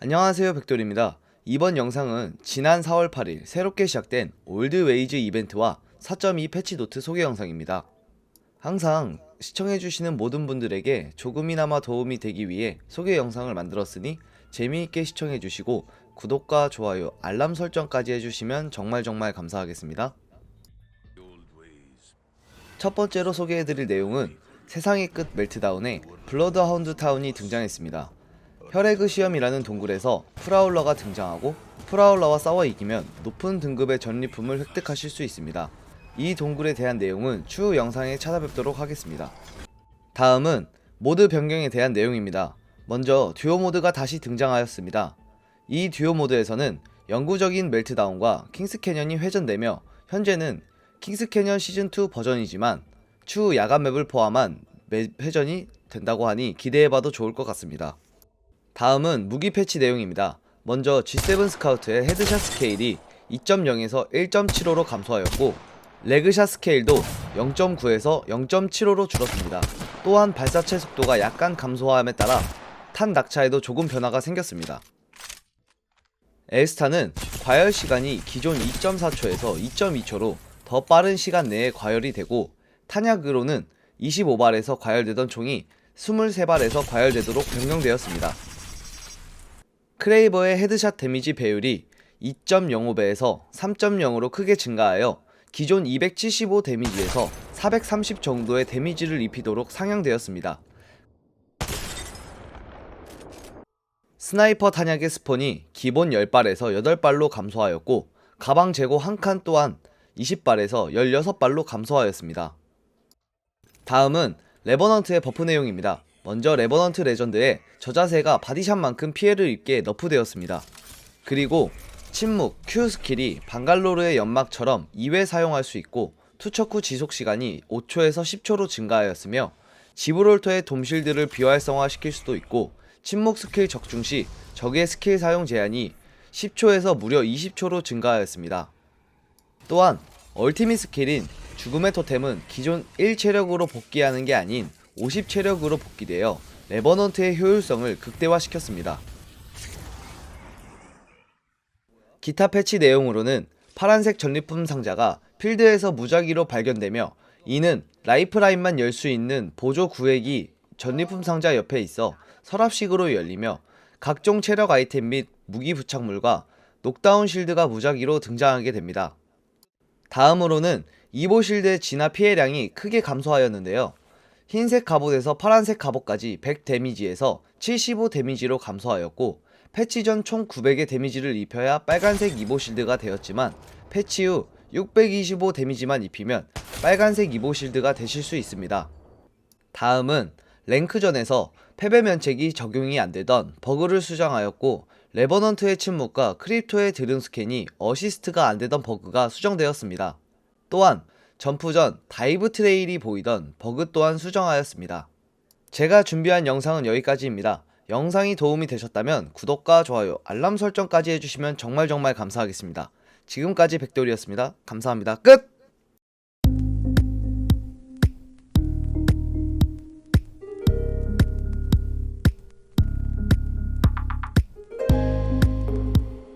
안녕하세요 백돌입니다. 이번 영상은 지난 4월 8일 새롭게 시작된 올드웨이즈 이벤트와 4.2 패치 노트 소개 영상입니다. 항상 시청해주시는 모든 분들에게 조금이나마 도움이 되기 위해 소개 영상을 만들었으니 재미있게 시청해주시고 구독과 좋아요, 알람 설정까지 해주시면 정말 정말 감사하겠습니다. 첫 번째로 소개해드릴 내용은 세상의 끝 멜트다운에 블러드하운드 타운이 등장했습니다. 혈액의 시험이라는 동굴에서 프라울러가 등장하고 프라울러와 싸워 이기면 높은 등급의 전리품을 획득하실 수 있습니다. 이 동굴에 대한 내용은 추후 영상에 찾아뵙도록 하겠습니다. 다음은 모드 변경에 대한 내용입니다. 먼저 듀오 모드가 다시 등장하였습니다. 이 듀오 모드에서는 영구적인 멜트다운과 킹스 캐년이 회전되며 현재는 킹스 캐년 시즌2 버전이지만 추후 야간 맵을 포함한 맵 회전이 된다고 하니 기대해봐도 좋을 것 같습니다. 다음은 무기 패치 내용입니다. 먼저 G7 스카우트의 헤드샷 스케일이 2.0에서 1.75로 감소하였고 레그샷 스케일도 0.9에서 0.75로 줄었습니다. 또한 발사체 속도가 약간 감소함에 따라 탄 낙차에도 조금 변화가 생겼습니다. 에스타는 과열 시간이 기존 2.4초에서 2.2초로 더 빠른 시간 내에 과열이 되고 탄약으로는 25발에서 과열되던 총이 23발에서 과열되도록 변경되었습니다. 크레이버의 헤드샷 데미지 배율이 2.05배에서 3.0으로 크게 증가하여 기존 275 데미지에서 430 정도의 데미지를 입히도록 상향되었습니다. 스나이퍼 탄약의 스폰이 기본 10발에서 8발로 감소하였고 가방 재고 한 칸 또한 20발에서 16발로 감소하였습니다. 다음은 레버넌트의 버프 내용입니다. 먼저 레버넌트 레전드의 저자세가 바디샷만큼 피해를 입게 너프되었습니다. 그리고 침묵, Q 스킬이 방갈로르의 연막처럼 2회 사용할 수 있고 투척 후 지속 시간이 5초에서 10초로 증가하였으며 지브롤터의 돔실드를 비활성화시킬 수도 있고 침묵 스킬 적중 시 적의 스킬 사용 제한이 10초에서 무려 20초로 증가하였습니다. 또한 얼티밋 스킬인 죽음의 토템은 기존 1체력으로 복귀하는 게 아닌 50 체력으로 복귀되어 레버넌트의 효율성을 극대화시켰습니다. 기타 패치 내용으로는 파란색 전리품 상자가 필드에서 무작위로 발견되며 이는 라이프라인만 열 수 있는 보조 구획이 전리품 상자 옆에 있어 서랍식으로 열리며 각종 체력 아이템 및 무기 부착물과 녹다운 실드가 무작위로 등장하게 됩니다. 다음으로는 이보 실드의 진화 피해량이 크게 감소하였는데요. 흰색 갑옷에서 파란색 갑옷까지 100 데미지에서 75 데미지로 감소하였고 패치 전 총 900의 데미지를 입혀야 빨간색 이보 실드가 되었지만 패치 후 625 데미지만 입히면 빨간색 이보 실드가 되실 수 있습니다. 다음은 랭크전에서 패배 면책이 적용이 안 되던 버그를 수정하였고 레버넌트의 침묵과 크립토의 드름 스캔이 어시스트가 안 되던 버그가 수정되었습니다. 또한 점프 전 다이브 트레일이 보이던 버그 또한 수정하였습니다. 제가 준비한 영상은 여기까지입니다. 영상이 도움이 되셨다면 구독과 좋아요, 알람 설정까지 해주시면 정말 정말 감사하겠습니다. 지금까지 백돌이었습니다. 감사합니다. 끝!